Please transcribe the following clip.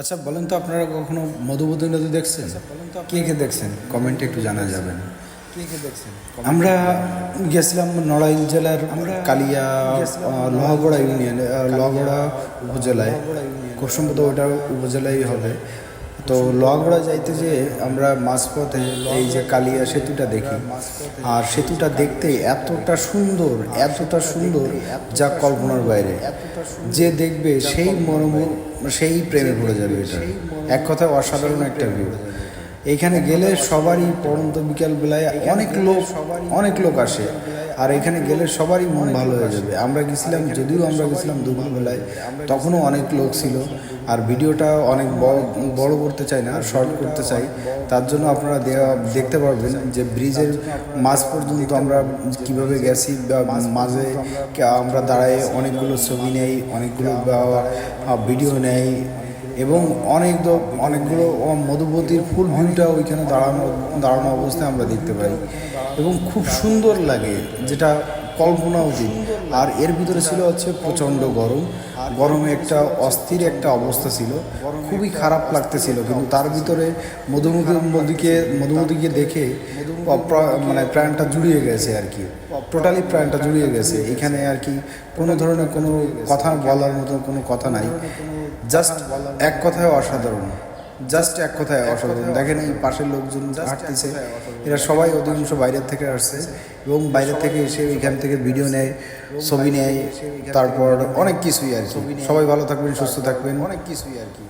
আচ্ছা বলেন তো আপনারা কখনো মধুবতী নদী দেখছেন? কে কে দেখছেন? কমেন্টে একটু জানা যাবেন। কে কে দেখছেন? আমরা গেছিলাম নড়াইল জেলার কালিয়া লহগড়া ইউনিয়ন লোহাগড়া উপজেলায়। খুব সম্ভবত ওটা উপজেলায় হবে। তো লোহাগড়া যাইতে যে আমরা মাঝপথে এই যে কালিয়া সেতুটা দেখি, আর সেতুটা দেখতে এতটা সুন্দর এতটা সুন্দর যা কল্পনার বাইরে। যে দেখবে সেই মর্ম সেই প্রেমে পড়ে যাবে এটা। এক কথায় অসাধারণ একটা ভিউ এইখানে গেলে সবারই পরন্ত বিকাল বেলায় অনেক লোক অনেক লোক আসে। আর এখানে গেলে সবারই মন ভালো হয়ে যাবে। আমরা গেছিলাম, যদিও আমরা গেছিলাম দুপুরবেলায়, তখনও অনেক লোক ছিল। আর ভিডিওটা অনেক বড় করতে চাই না, শর্ট করতে চাই। তার জন্য আপনারা দেওয়া দেখতে পারবেন যে ব্রিজের মাঝ পর্যন্ত আমরা কীভাবে গেছি বা মাঝে আমরা দাঁড়ায় অনেকগুলো ছবি নেই, অনেকগুলো ভিডিও নেই। এবং অনেক অনেকগুলো মধুবতীর ফুল ভিউটা ওইখানে দাঁড়ানো দাঁড়ানো অবস্থায় আমরা দেখতে পাই। এবং খুব সুন্দর লাগে যেটা কল্পনা অতীত আর এর ভিতরে ছিল হচ্ছে প্রচণ্ড গরম। গরমে একটা অস্থির একটা অবস্থা ছিল। খুবই খারাপ লাগতেছিল, কিন্তু তার ভিতরে মধুমতি মধুকে মধুমতিকে দেখে মানে প্রাণটা জুড়িয়ে গেছে আর কি। টোটালি প্রাণটা জুড়িয়ে গেছে। এখানে আর কি কোনো ধরনের কোনো কথা বলার মতো কোনো কথা নাই। জাস্ট এক কথায় অসাধারণ। জাস্ট এক কথায় অসাধারণ। দেখেন এই পাশের লোকজন হাঁটতেছে। এরা সবাই অধিকাংশ বাইরের থেকে আসছে এবং বাইরের থেকে এসে এখান থেকে ভিডিও নেয় ছবি নেয় তারপর অনেক কিছুই আর কি। সবাই ভালো থাকবেন সুস্থ থাকবেন। অনেক কিছুই আর কি।